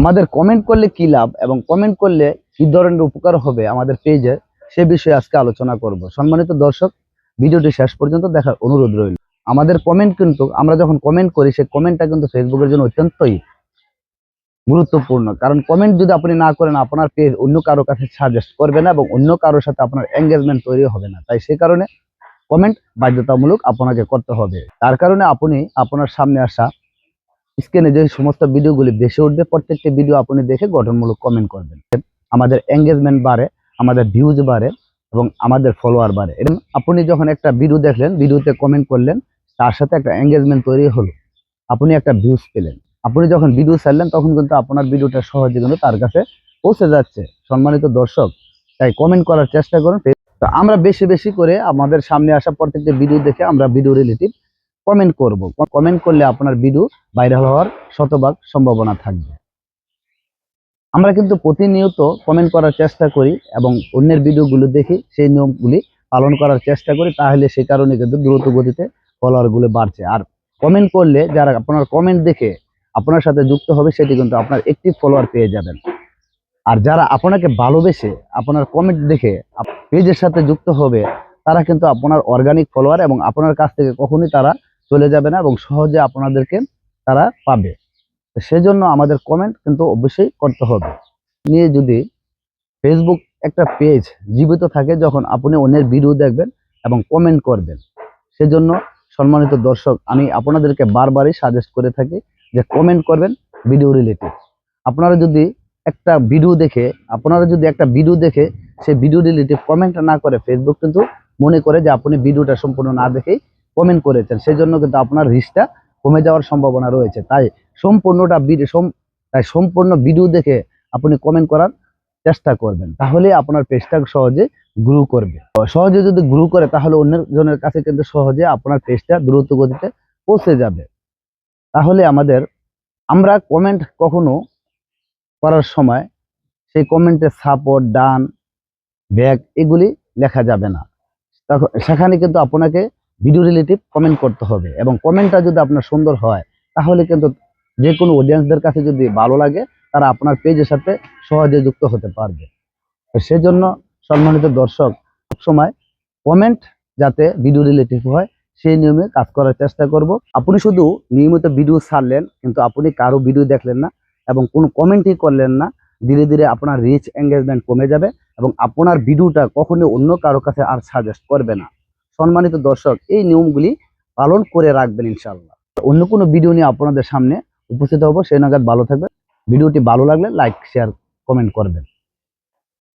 আমাদের কমেন্ট করলে কি লাভ এবং কমেন্ট করলে কি ধরনের উপকার হবে আমাদের পেজে সে বিষয়ে আজকে আলোচনা করব। সম্মানিত দর্শক, ভিডিওটি শেষ পর্যন্ত দেখার অনুরোধ রইল। আমাদের কমেন্ট কিন্তু, আমরা যখন কমেন্ট করি, সেই কমেন্টটা কিন্তু ফেসবুকের জন্য অত্যন্তই গুরুত্বপূর্ণ। কারণ কমেন্ট যদি আপনি না করেন, আপনার পেজ অন্য কারও কাছে সাজেস্ট করবে না এবং অন্য কারোর সাথে আপনার এঙ্গেজমেন্ট তৈরি হবে না। তাই সেই কারণে কমেন্ট বাধ্যতামূলক আপনাকে করতে হবে। তার কারণে আপনি, আপনার সামনে আসা স্ক্রিনে যে সমস্ত ভিডিওগুলি বেশি উঠবে, প্রত্যেকটি ভিডিও আপনি দেখে গঠনমূলক কমেন্ট করবেন। আমাদের এঙ্গেজমেন্ট বাড়ে, আমাদের ভিউজ বাড়ে এবং আমাদের ফলোয়ার বাড়ে। এবং আপনি যখন একটা ভিডিও দেখলেন ভিডিওতে কমেন্ট করলেন, তার সাথে একটা এঙ্গেজমেন্ট তৈরি হলো। আপনি একটা ভিউজ পেলেন। আপনি যখন ভিডিও ছাড়লেন, তখন কিন্তু আপনার ভিডিওটা সহজে কিন্তু তার কাছে পৌঁছে যাচ্ছে। সম্মানিত দর্শক, তাই কমেন্ট করার চেষ্টা করুন। আমরা বেশি বেশি করে আমাদের সামনে আসা প্রত্যেকটা ভিডিও দেখে আমরা ভিডিও রিলেটিভ কমেন্ট করব। কমেন্ট করলে আপনার ভিডিও ভাইরাল হওয়ার শতভাগ সম্ভাবনা থাকবে। আমরা কিন্তু প্রতিনিয়ত কমেন্ট করার চেষ্টা করি এবং অন্যের ভিডিওগুলো দেখি, সেই নিয়মগুলি পালন করার চেষ্টা করি, তাহলে সে কারণে কিন্তু দ্রুত গতিতে ফলোয়ারগুলো বাড়ছে। আর কমেন্ট করলে যারা আপনার কমেন্ট দেখে আপনার সাথে যুক্ত হবে, সেটি কিন্তু আপনার একটি ফলোয়ার পেয়ে যাবেন। আর যারা আপনাকে ভালোবেসে আপনার কমেন্ট দেখে পেজের সাথে যুক্ত হবে, তারা কিন্তু আপনার অর্গানিক ফলোয়ার এবং আপনার কাছ থেকে কখনোই তারা চলে যাবে না এবং সহজে আপনাদেরকে তারা পাবে। সেজন্য আমাদের কমেন্ট কিন্তু অবশ্যই করতে হবে। নিয়ে যদি ফেসবুক একটা পেজ জীবিত থাকে, যখন আপনি অন্যের ভিডিও দেখবেন এবং কমেন্ট করবেন, সেজন্য সম্মানিত দর্শক, আমি আপনাদেরকে বারবারই সাজেস্ট করে থাকি যে কমেন্ট করবেন ভিডিও রিলেটেড আপনারা যদি একটা ভিডিও দেখে, আপনারা যদি একটা ভিডিও দেখে সেই ভিডিও রিলেটিভ কমেন্ট না করে ফেসবুক কিন্তু মনে করে যে আপনি ভিডিওটা সম্পূর্ণ না দেখেই কমেন্ট করেছেন সেই জন্য কিন্তু আপনার রিস্কটা কমে যাওয়ার সম্ভাবনা রয়েছে। তাই সম্পূর্ণটা তাই সম্পূর্ণ ভিডিও দেখে আপনি কমেন্ট করার চেষ্টা করবেন, তাহলে আপনার পেজটা সহজে গ্রো করবে। সহজে যদি গ্রো করে, তাহলে অন্যের জনের কাছে কিন্তু সহজে আপনার পেজটা দ্রুত গতিতে পৌঁছে যাবে। তাহলে আমাদের, আমরা কমেন্ট কখনো করার সময় সেই কমেন্টে সাপোর্ট ডান ব্যাক এগুলি লেখা যাবে না। সেখানে কিন্তু আপনাকে ভিডিও রিলেটিভ কমেন্ট করতে হবে এবং কমেন্টটা যদি আপনার সুন্দর হয়, তাহলে কিন্তু যে কোনো অডিয়েন্সদের কাছে যদি ভালো লাগে, তারা আপনার পেজের সাথে সহজে যুক্ত হতে পারবে। তো সেজন্য সম্মানিত দর্শক, সবসময় কমেন্ট যাতে ভিডিও রিলেটিভ হয়, সেই নিয়মে কাজ করার চেষ্টা করব। আপনি শুধু নিয়মিত ভিডিও ছাড়লেন, কিন্তু আপনি কারও ভিডিও দেখলেন না এবং কোনো কমেন্টই করলেন না, ধীরে ধীরে আপনার রিচ এঙ্গেজমেন্ট কমে যাবে এবং আপনার ভিডিওটা কখনোই অন্য কারও কাছে আর সাজেস্ট করবে না। সম্মানিত দর্শক, এই নিয়মগুলি পালন করে রাখবেন ইনশাল্লাহ অন্য কোনো ভিডিও নিয়ে আপনাদের সামনে উপস্থিত হব, সেই নাগাদ ভালো থাকবে ভিডিওটি ভালো লাগলে লাইক, শেয়ার, কমেন্ট করবেন।